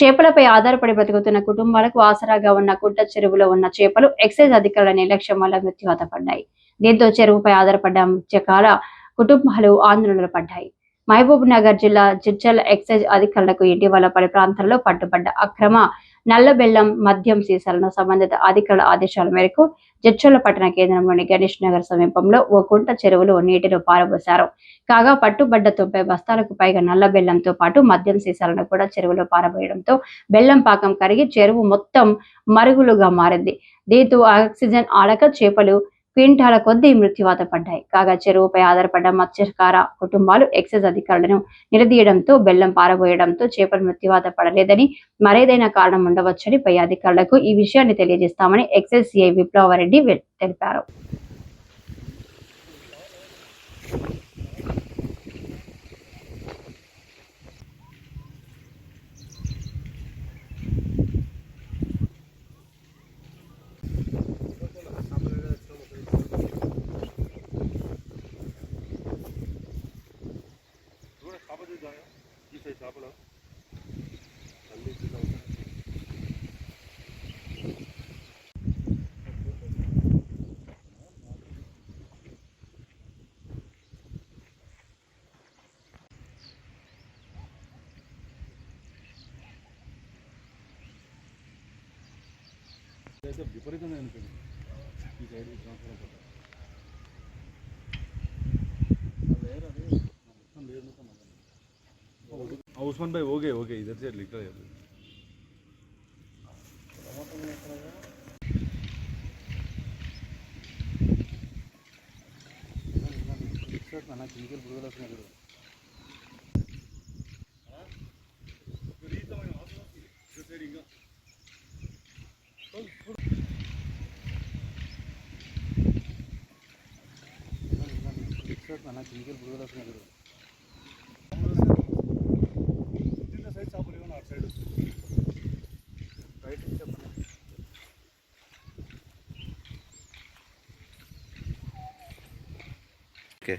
చేపలపై ఆధారపడి బతుకుతున్న కుటుంబాలకు ఆసరాగా ఉన్న గుడ్డ చెరువులో ఉన్న చేపలు ఎక్సైజ్ అధికారుల నిర్లక్ష్యం వల్ల మృత్యువాత పడ్డాయి దీంతో చెరువుపై ఆధారపడ్డ మత్స్యకార కుటుంబాలు ఆందోళనలు పడ్డాయి. మహబూబ్ నగర్ జిల్లా జిడ్చల్ ఎక్సైజ్ అధికారులకు ఇటీవల పలు ప్రాంతాల్లో పట్టుబడ్డ అక్రమ నల్లబెల్లం మద్యం సీసాలను సంబంధిత అధికారుల ఆదేశాల మేరకు జడ్చర్ల పట్టణ కేంద్రంలోని గణేష్ నగర్ సమీపంలో ఓ కుంట చెరువులో నీటిలో పారబోశారు. కాగా పట్టుబడ్డ తొంభై బస్తాలకు పైగా నల్ల బెల్లంతో పాటు మద్యం సీసాలను కూడా చెరువులో పారబోయడంతో బెల్లం పాకం కరిగి చెరువు మొత్తం మరుగులుగా మారింది. దీంతో ఆక్సిజన్ ఆడక చేపలు క్వింటాల కొద్దీ మృత్యువాత పడ్డాయి. కాగా చెరువుపై ఆధారపడ్డ మత్స్యకార కుటుంబాలు ఎక్సైజ్ అధికారులను నిలదీయడంతో బెల్లం పారబోయడంతో చేపలు మృత్యువాత పడలేదని మరేదైనా కారణం ఉండవచ్చని పై అధికారులకు ఈ విషయాన్ని తెలియజేస్తామని ఎక్సైజ్ సిఐ విప్లవారెడ్డి తెలిపారు. ಸಮಸ್ಯೆ ವಿಪರೀತನೇ ಈ ಸೈಡ್ ಟ್ರಾನ್ಸ್ಫರ್ ಆಗ್ತದೆ ಉಸ್ಮಾನ್ ಹೋಗೇ ಹೋಗಿ ಹೋಗಿ. ಇದರ ಸೈಡ್ ಲಿಖ ಇರೋದು ನಾನು ಚಿಂಕಲ್ ಬಿಡುಗಡೆ కెమికల్ పురుగులు వస్తున్నాయి ఇక్కడ. చిన్న సైడ్ చేపలు ఏమన్నా అటు సైడ్ రైట్ చెప్పండి ఓకే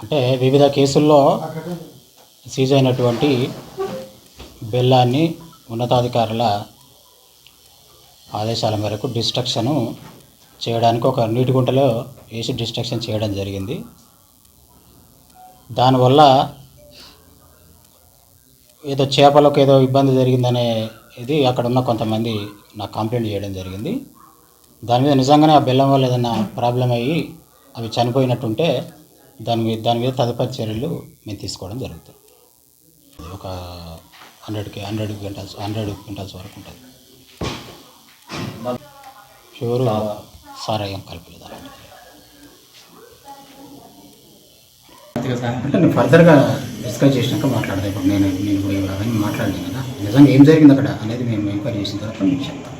అంటే వివిధ కేసుల్లో సీజ్ అయినటువంటి బెల్లాన్ని ఉన్నతాధికారుల ఆదేశాల మేరకు డిస్ట్రక్షను చేయడానికి ఒక నీటి గుంటలో వేసి డిస్ట్రక్షన్ చేయడం జరిగింది. దానివల్ల ఏదో చేపలకు ఏదో ఇబ్బంది జరిగిందనే ఇది అక్కడ ఉన్న కొంతమంది నాకు కంప్లైంట్ చేయడం జరిగింది. దాని మీద నిజంగానే ఆ బెల్లం వల్ల ఏదైనా ప్రాబ్లం అయ్యి అవి చనిపోయినట్టుంటే దాని మీద దాని మీద తదుపరి చర్యలు మేము తీసుకోవడం జరుగుతుంది. ఒక హండ్రెడ్కి హండ్రెడ్ క్వింటల్స్ హండ్రెడ్ క్వింటల్స్ వరకు ఉంటుంది. ప్యూర్ సారాయం కలపలేదు అలాంటిది అంటే నేను ఫర్దర్గా డిస్కస్ చేసినాక మాట్లాడదాం. ఇప్పుడు నేను నేను అవన్నీ మాట్లాడలేను కదా. నిజంగా ఏం జరిగింది అక్కడ అనేది మేము ఎంక్వైరీ చేసిన తర్వాత మీకు చెప్తాను